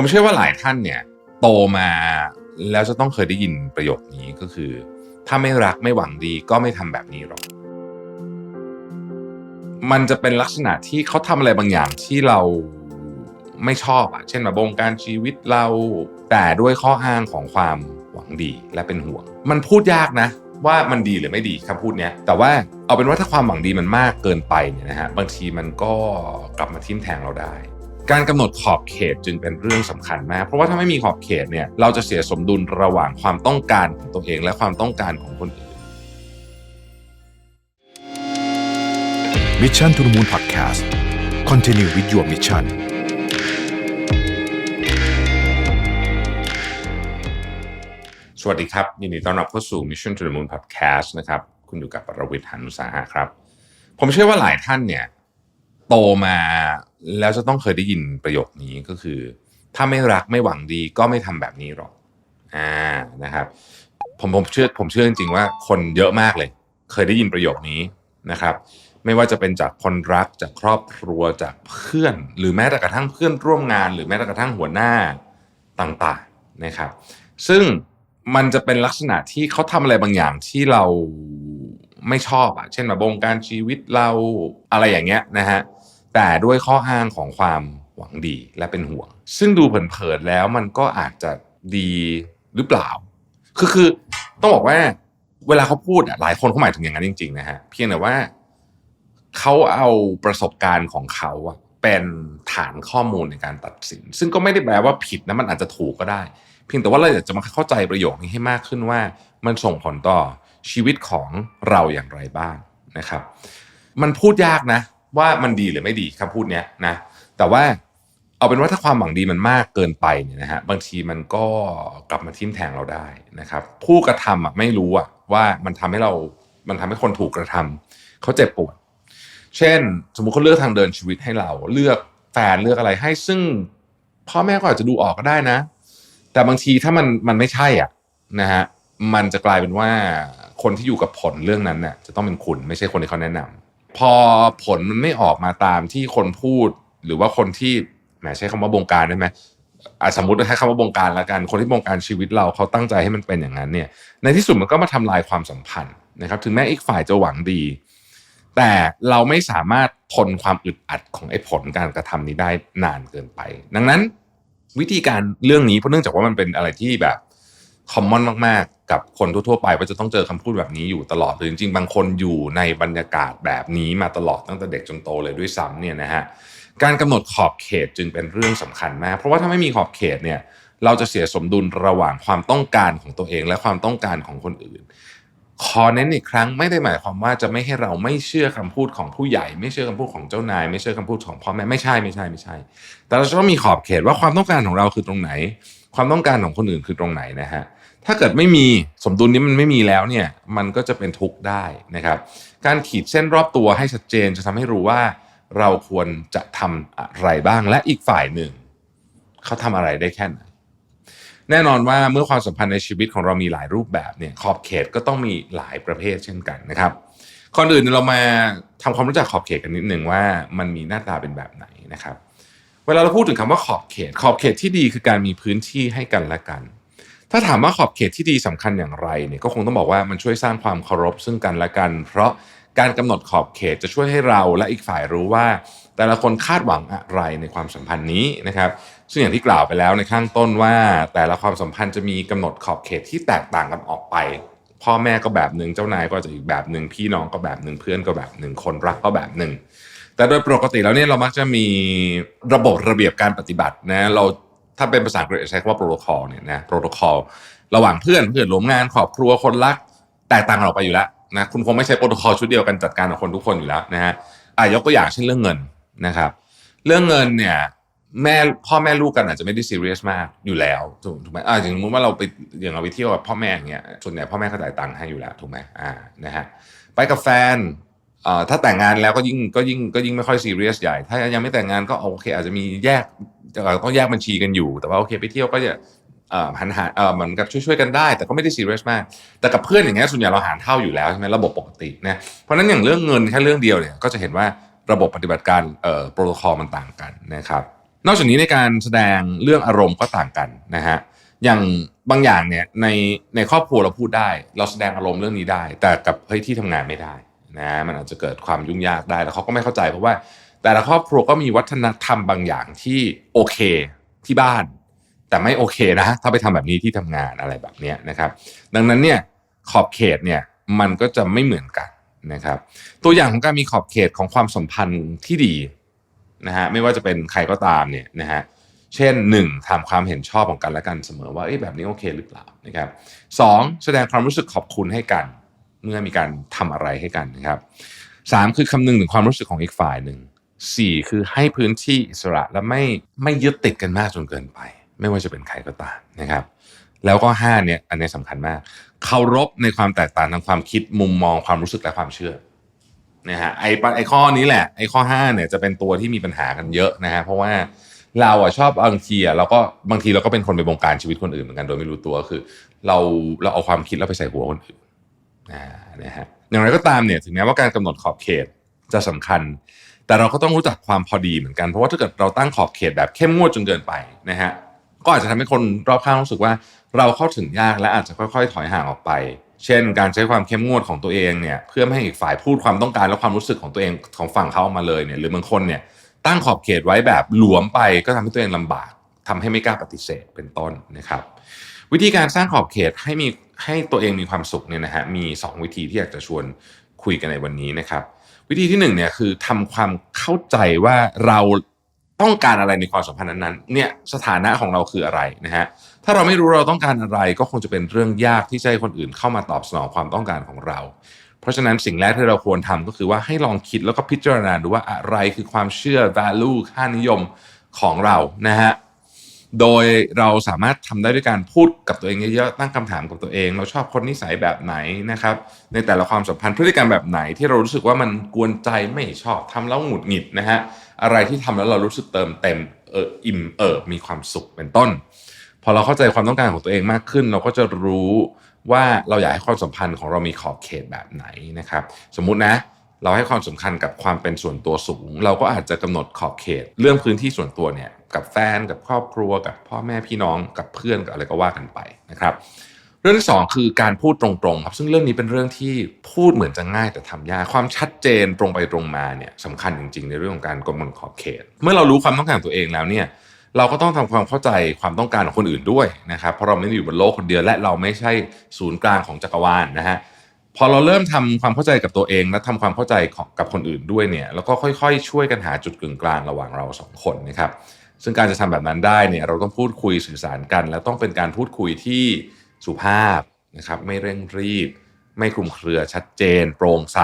ผมเชื่อว่าหลายท่านเนี่ย โตมาแล้วจะต้องเคยได้ยินประโยคนี้ก็คือ ถ้าไม่รักไม่หวังดีก็ไม่ทำแบบนี้หรอก มันจะเป็นลักษณะที่เขาทำอะไรบางอย่างที่เราไม่ชอบอะเช่นมาบงการชีวิตเราแต่ด้วยข้ออ้างของความหวังดีและเป็นห่วง มันพูดยากนะ ว่ามันดีหรือไม่ดีคำพูดเนี้ยแต่ว่าเอาเป็นว่าถ้าความหวังดีมันมากเกินไปเนี่ยนะฮะบางทีมันก็กลับมาทิ่มแทงเราได้ การกำหนดขอบเขตจึงเป็นเรื่องสำคัญมาก เพราะว่าถ้าไม่มีขอบเขตเนี่ยเราจะเสียสมดุลระหว่างความต้องการของตัวเองและความต้องการของคนอื่น Mission to the Moon Podcast Continue with your mission สวัสดีครับ ยินดีต้อนรับเข้าสู่ Mission to the Moon Podcast นะครับ คุณอยู่กับปรวิทย์หันุสาหะครับ ผมเชื่อว่าหลายท่านเนี่ย โตมา แล้วจะต้องเคยได้ยินประโยคนี้ก็คือ ถ้าไม่รักไม่หวังดีก็ไม่ทำแบบนี้หรอกอ่านะครับ ผมผมเชื่อผมเชื่อจริงๆว่าคนเยอะมากเลย เคยได้ยินประโยคนี้นะครับ ไม่ว่าจะเป็นจากคนรักจากครอบครัวจากเพื่อน หรือแม้แต่กระทั่งเพื่อนร่วมงาน หรือแม้แต่กระทั่งหัวหน้าต่างๆนะครับ ซึ่งมันจะเป็นลักษณะที่เขาทำอะไรบางอย่างที่เราไม่ชอบอะเช่นมาบงการชีวิตเราอะไรอย่างเงี้ยนะฮะ แต่ด้วยข้ออ้างของความหวังดีและเป็นห่วง ซึ่งดูเผินๆแล้วมันก็อาจจะดีหรือเปล่า คือคือต้องบอกว่าเวลาเขาพูดอะหลายคนเขาหมายถึงอย่างนั้นจริงๆนะฮะเพียงแต่ว่าเขาเอาประสบการณ์ของเขาอะเป็นฐานข้อมูลในการตัดสิน ซึ่งก็ไม่ได้แปลว่าผิดนะมันอาจจะถูกก็ได้ เพียงแต่ว่าเราอยากจะมาเข้าใจประโยคนี้ให้มากขึ้นว่า มันส่งผลต่อชีวิตของเราอย่างไรบ้างนะครับ มันพูดยากนะ ว่ามันดีหรือไม่ดีคำพูดเนี้ยนะ แต่ว่าเอาเป็นว่าถ้าความหวังดีมันมากเกินไปเนี่ยนะฮะบางทีมันก็กลับมาทิ่มแทงเราได้นะครับ ผู้กระทำอะไม่รู้อะว่ามันทำให้เรา มันทำให้คนถูกกระทำเขาเจ็บปวด เช่น สมมุติเขาเลือกทางเดินชีวิตให้เรา เลือกแฟนเลือกอะไรให้ซึ่งพ่อแม่ก็อาจจะดูออกก็ได้นะ แต่บางทีถ้ามันมันไม่ใช่อะนะฮะมันจะกลายเป็นว่าคนที่อยู่กับผลเรื่องนั้นน่ะจะต้องเป็นคุณไม่ใช่คนที่เขาแนะนำ พอผลมันไม่ออกมาตามที่คนพูด หรือว่าคนที่แหมใช้คำว่าบงการได้ไหมอาสมมติใช้คำว่าบงการละกัน คนที่บงการชีวิตเราเขาตั้งใจให้มันเป็นอย่างนั้นเนี่ย ในที่สุดมันก็มาทำลายความสัมพันธ์นะครับ ถึงแม้อีกฝ่ายจะหวังดี แต่เราไม่สามารถทนความอึดอัดของไอ้ผลการกระทำนี้ได้นานเกินไป ดังนั้นวิธีการเรื่องนี้เพราะเนื่องจากว่ามันเป็นอะไรที่แบบ คอมมอนมากๆ กับคนทั่วๆไปว่าจะต้องเจอคำพูดแบบนี้อยู่ตลอดหรือจริงๆ บางคนอยู่ในบรรยากาศแบบนี้มาตลอดตั้งแต่เด็กจนโตเลยด้วยซ้ำเนี่ยนะฮะการกำหนดขอบเขตจึงเป็นเรื่องสำคัญมาก เพราะว่าถ้าไม่มีขอบเขตเนี่ยเราจะเสียสมดุลระหว่างความต้องการของตัวเอง และความต้องการของคนอื่น ขอเน้นอีกครั้งไม่ได้หมายความว่าจะไม่ให้เราไม่เชื่อคำพูดของผู้ใหญ่ ไม่เชื่อคำพูดของเจ้านาย ไม่เชื่อคำพูดของพ่อแม่ไม่ใช่ไม่ใช่ไม่ใช่ แต่เราจะต้องมีขอบเขตว่าความต้องการของเราคือตรงไหน ความต้องการของคนอื่นคือตรงไหนนะฮะ ถ้าเกิดไม่มีสมดุลนี้มันไม่มีแล้วเนี่ยมันก็จะเป็นทุกข์ได้นะครับ การขีดเส้นรอบตัวให้ชัดเจนจะทำให้รู้ว่าเราควรจะทำอะไรบ้างและอีกฝ่ายหนึ่ง เขาทำอะไรได้แค่ไหนแน่นอนว่าเมื่อความสัมพันธ์ในชีวิตของเรามีหลายรูปแบบเนี่ยขอบเขตก็ต้องมีหลายประเภทเช่นกันนะครับก่อนอื่นเรามาทำความรู้จักขอบเขตกันนิดหนึ่งว่ามันมีหน้าตาเป็นแบบไหนนะครับ เวลาเราพูดถึงคำว่าขอบเขต ขอบเขตที่ดีคือการมีพื้นที่ให้กันและกัน ถ้าถามว่าขอบเขตที่ดีสำคัญอย่างไรเนี่ยก็คงต้องบอกว่ามันช่วยสร้างความเคารพซึ่งกันและกัน เพราะการกำหนดขอบเขตจะช่วยให้เราและอีกฝ่ายรู้ว่า แต่ละคนคาดหวังอะไรในความสัมพันธ์นี้นะครับซึ่งอย่างที่กล่าวไปแล้วในข้างต้นว่า แต่ละความสัมพันธ์จะมีกำหนดขอบเขตที่แตกต่างกันออกไป พ่อแม่ก็แบบหนึ่งเจ้านายก็จะอีกแบบหนึ่งพี่น้องก็แบบหนึ่งเพื่อนก็แบบหนึ่งคนรักก็แบบหนึ่งแต่โดยปกติแล้วเนี่ยเรามักจะมีระบบระเบียบการปฏิบัตินะเรา ถ้าเป็นภาษาอังกฤษใช้คำว่าโปรโตคอลเนี่ยนะโปรโตคอลระหว่างเพื่อนเพื่อนร่วมงานครอบครัวคนรัก แตกต่างกันออกไปอยู่แล้วนะคุณคงไม่ใช้โปรโตคอลชุดเดียวกันจัดการกับคนทุกคนอยู่แล้วนะฮะอะยกตัวอย่างเช่นเรื่องเงินนะครับ เรื่องเงินเนี่ยแม่พ่อแม่ลูกกันอาจจะไม่ได้ซีเรียสมากอยู่แล้วถูกถูกไหมอ่าอย่างสมมติว่าเราไปอย่างเราไปเที่ยวกับพ่อแม่อย่างเงี้ยส่วนใหญ่พ่อแม่เขาจ่ายตังค์ให้อยู่แล้วถูกไหมอ่านะฮะไปกับแฟน ถ้าแต่งงานแล้วก็ยิ่งก็ยิ่งก็ยิ่งไม่ค่อยซีเรียสใหญ่ ถ้ายังไม่แต่งงานก็โอเค อาจจะมีแยกต้องแยกบัญชีกันอยู่ แต่ว่าโอเคไปเที่ยวก็จะเหันหาเหมือนกับช่วยๆกันได้ แต่ก็ไม่ได้ซีเรียสมาก แต่กับเพื่อนอย่างเงี้ยส่วนใหญ่เราหารเท่าอยู่แล้วใช่ไหมระบบปกตินะเพราะนั้นอย่างเรื่องเงินแค่เรื่องเดียวเนี่ยก็จะเห็นว่าระบบปฏิบัติการโปรโตคอลมันต่างกันนะครับ นอกจากนี้ในการแสดงเรื่องอารมณ์ก็ต่างกันนะฮะอย่างบางอย่างเนี่ยในในครอบครัวเราพูดได้ เราแสดงอารมณ์เรื่องนี้ได้ แต่กับเฮ้ยที่ทำงานไม่ได้ นะมันอาจจะเกิดความยุ่งยากได้แล้วเขาก็ไม่เข้าใจเพราะว่า แต่ละครอบครัวก็มีวัฒนธรรมบางอย่างที่โอเคที่บ้าน แต่ไม่โอเคนะ ถ้าไปทำแบบนี้ที่ทำงานอะไรแบบนี้นะครับ ดังนั้นเนี่ยขอบเขตเนี่ยมันก็จะไม่เหมือนกันนะครับ ตัวอย่างของการมีขอบเขตของความสัมพันธ์ที่ดีนะฮะไม่ว่าจะเป็นใครก็ตามเนี่ยนะฮะเช่นหนึ่งถามความเห็นชอบของกันและกันเสมอว่าเอ๊ะแบบนี้โอเคหรือเปล่านะครับสองแสดงความรู้สึกขอบคุณให้กัน เมื่อมีการทำอะไรให้กันนะครับสามคือคำนึงถึงความรู้สึกของอีกฝ่ายหนึ่งสี่คือให้พื้นที่อิสระและไม่ไม่ยึดติดกันมากจนเกินไป ไม่ว่าจะเป็นใครก็ตามนะครับ แล้วก็ห้าเนี่ยอันนี้สำคัญมากเคารพในความแตกต่างทางความคิดมุมมองความรู้สึกและความเชื่อนะฮะไอ้ไอ้ข้อนี้แหละไอ้ข้อห้าเนี่ยจะเป็นตัวที่มีปัญหากันเยอะนะฮะเพราะว่าเราอะชอบบางทีอะเราก็บางทีเราก็เป็นคนไปบงการชีวิตคนอื่นเหมือนกันโดยไม่รู้ตัวคือ เราเราเอาความคิดเราไปใส่หัวคนอื่น นะฮะอย่างไรก็ตามเนี่ยถึงแม้ว่าการกำหนดขอบเขตจะสำคัญ แต่เราก็ต้องรู้จักความพอดีเหมือนกันเพราะว่าถ้าเกิดเราตั้งขอบเขตแบบเข้มงวดจนเกินไปนะฮะก็อาจจะทำให้คนรอบข้างรู้สึกว่าเราเข้าถึงยากและอาจจะค่อยๆ ถอยห่างออกไป เช่น การใช้ความเข้มงวดของตัวเองเนี่ยเพื่อไม่ให้อีกฝ่ายพูดความต้องการและความรู้สึกของตัวเองของฝั่งเขาออกมาเลยเนี่ยหรือบางคนเนี่ยตั้งขอบเขตไว้แบบหลวมไปก็ทำให้ตัวเองลำบากทำให้ไม่กล้าปฏิเสธเป็นต้นนะครับ วิธีการสร้างขอบเขตให้มี ให้ตัวเองมีความสุขเนี่ยนะฮะมี 2 วิธีที่อยากจะชวนคุยกันในวันนี้นะครับ วิธีที่หนึ่งเนี่ยคือทำความเข้าใจว่าเราต้องการอะไรในความสัมพันธ์นั้นๆเนี่ยสถานะของเราคืออะไรนะฮะถ้าเราไม่รู้เราต้องการอะไรก็คงจะเป็นเรื่องยากที่จะให้คนอื่นเข้ามาตอบสนองความต้องการของเรา เพราะฉะนั้นสิ่งแรกที่เราควรทำก็คือว่าให้ลองคิดแล้วก็พิจารณาดูว่าอะไรคือความเชื่อ value ค่านิยมของเรานะฮะ โดยเราสามารถทำได้ด้วยการพูดกับตัวเองเยอะๆ ตั้งคำถามกับตัวเอง เราชอบคนนิสัยแบบไหนนะครับ ในแต่ละความสัมพันธ์พฤติกรรมแบบไหนที่เรารู้สึกว่ามันกวนใจไม่ชอบทำแล้วหงุดหงิดนะฮะ อะไรที่ทำแล้วเรารู้สึกเติมเต็มเอออิ่มเอิบมีความสุขเป็นต้น พอเราเข้าใจความต้องการของตัวเองมากขึ้น เราก็จะรู้ว่าเราอยากให้ความสัมพันธ์ของเรามีขอบเขตแบบไหนนะครับ สมมุตินะเราให้ความสำคัญกับความเป็นส่วนตัวสูง เราก็อาจจะกำหนดขอบเขต เรื่องพื้นที่ส่วนตัวเนี่ย กับแฟนกับครอบครัวกับพ่อแม่พี่น้องกับเพื่อนกับอะไรก็ว่ากันไปนะครับ เรื่องที่สองคือการพูดตรงๆครับซึ่งเรื่องนี้เป็นเรื่องที่พูดเหมือนจะง่ายแต่ทำยากความชัดเจนตรงไปตรงมาเนี่ยสำคัญจริง ๆ ในเรื่องของการกำหนดขอบเขต เมื่อเรารู้ความต้องการตัวเองแล้วเนี่ยเราก็ต้องทำความเข้าใจความต้องการของคนอื่นด้วยนะครับ เพราะเราไม่ได้อยู่บนโลกคนเดียวและเราไม่ใช่ศูนย์กลางของจักรวาลนะฮะพอเราเริ่มทำความเข้าใจกับตัวเองและทำความเข้าใจของกับคนอื่นด้วยเนี่ยแล้วก็ค่อยๆ ช่วยกันหาจุดกึ่งกลางระหว่างเราสองคนนะครับ ซึ่งการจะทำแบบนั้นได้เนี่ยเราต้องพูดคุยสื่อสารกัน และต้องเป็นการพูดคุยที่สุภาพนะครับไม่เร่งรีบ ไม่คลุมเครือชัดเจน โปร่งใส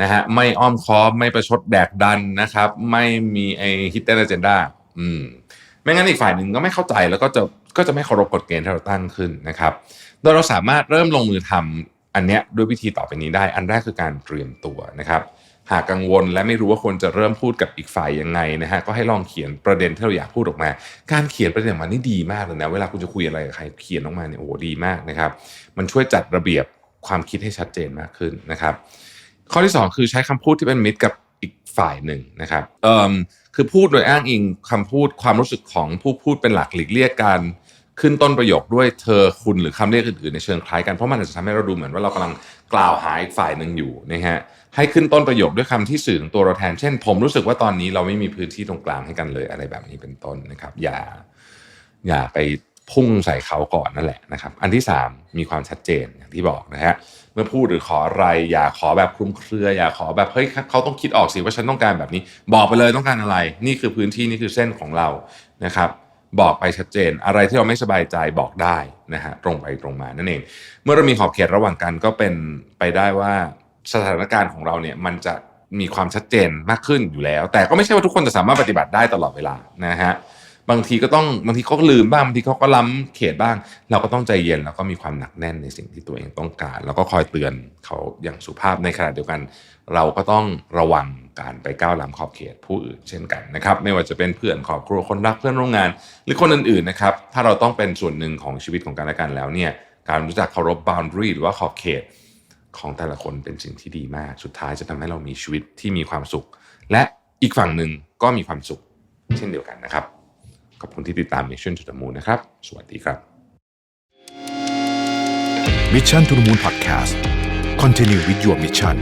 นะฮะไม่อ้อมค้อมไม่ประชดแดกดันนะครับ ไม่มีไอฮิตเตอร์เจนดาอืมไม่งั้นอีกฝ่ายหนึ่งก็ไม่เข้าใจแล้วก็จะก็จะไม่เคารพกฎเกณฑ์ที่เราตั้งขึ้นนะครับโดยเราสามารถเริ่มลงมือทำอันเนี้ยด้วยวิธีต่อไปนี้ได้ อันแรกคือการเตรียมตัวนะครับ หากกังวล และไม่รู้ว่าควรจะเริ่มพูดกับอีกฝ่ายยังไงนะฮะก็ให้ลองเขียนประเด็นที่เราอยากพูดออกมา การเขียนประเด็นออกมานี่ดีมากเลยนะเวลาคุณจะคุยอะไรกับใครเขียนออกมาเนี่ยโอ้โหดีมากนะครับมันช่วยจัดระเบียบความคิดให้ชัดเจนมากขึ้นนะครับ ข้อที่ 2 คือใช้คำพูดที่เป็นมิตรกับอีกฝ่ายหนึ่งนะครับเอ่อคือพูดโดยอ้างอิงคำพูดความรู้สึกของผู้พูดเป็นหลักหลีกเลี่ยงการขึ้นต้นประโยคด้วยเธอคุณหรือคำเรียกอื่นๆในเชิงคล้ายกันเพราะมันอาจจะทำให้เราดูเหมือนว่าเรากำลังกล่าวหาอีกฝ่ายหนึ่งอยู่นะฮะ ให้ขึ้นต้นประโยคด้วยคำที่สื่อถึงตัวเราแทน เช่น ผมรู้สึกว่าตอนนี้เราไม่มีพื้นที่ตรงกลางให้กันเลยอะไรแบบนี้เป็นต้นนะครับ อย่าอย่าไปพุ่งใส่เขาก่อนนั่นแหละนะครับ อันที่ 3 มีความชัดเจนอย่างที่บอกนะฮะเมื่อพูดหรือขออะไร อย่าขอแบบคลุมเครือ อย่าขอแบบเฮ้ยเขาต้องคิดออกสิว่าฉันต้องการแบบนี้ บอกไปเลยต้องการอะไร นี่คือพื้นที่นี่คือเส้นของเรานะครับบอกไปชัดเจน อะไรที่เราไม่สบายใจบอกได้นะฮะตรงไปตรงมานั่นเอง เมื่อเรามีขอบเขตระหว่างกันก็เป็นไปได้ว่า สถานการณ์ของเราเนี่ยมันจะมีความชัดเจนมากขึ้นอยู่แล้ว แต่ก็ไม่ใช่ว่าทุกคนจะสามารถปฏิบัติได้ตลอดเวลานะฮะบางทีก็ต้องบางทีเขาก็ลืมบ้างบางทีเขาก็ล้ำเขตบ้าง เราก็ต้องใจเย็นแล้วก็มีความหนักแน่นในสิ่งที่ตัวเองต้องการ แล้วก็คอยเตือนเขาอย่างสุภาพในขณะเดียวกัน เราก็ต้องระวังการไปก้าวล้ำขอบเขตผู้อื่นเช่นกันนะครับไม่ว่าจะเป็นเพื่อนครอบครัวคนรักเพื่อนร่วมงาน หรือคนอื่นๆนะครับถ้าเราต้องเป็นส่วนหนึ่งของชีวิตของกันและกันแล้วเนี่ยการรู้จักเคารพ boundary หรือว่าขอบเขต ของแต่ละคนเป็นสิ่งที่ดีมาก สุดท้ายจะทำให้เรามีชีวิตที่มีความสุข และอีกฝั่งหนึ่งก็มีความสุข เช่นเดียวกันนะครับ ขอบคุณที่ติดตาม Mission to the Moon นะครับ สวัสดีครับ Mission to the Moon Podcast Continue with your mission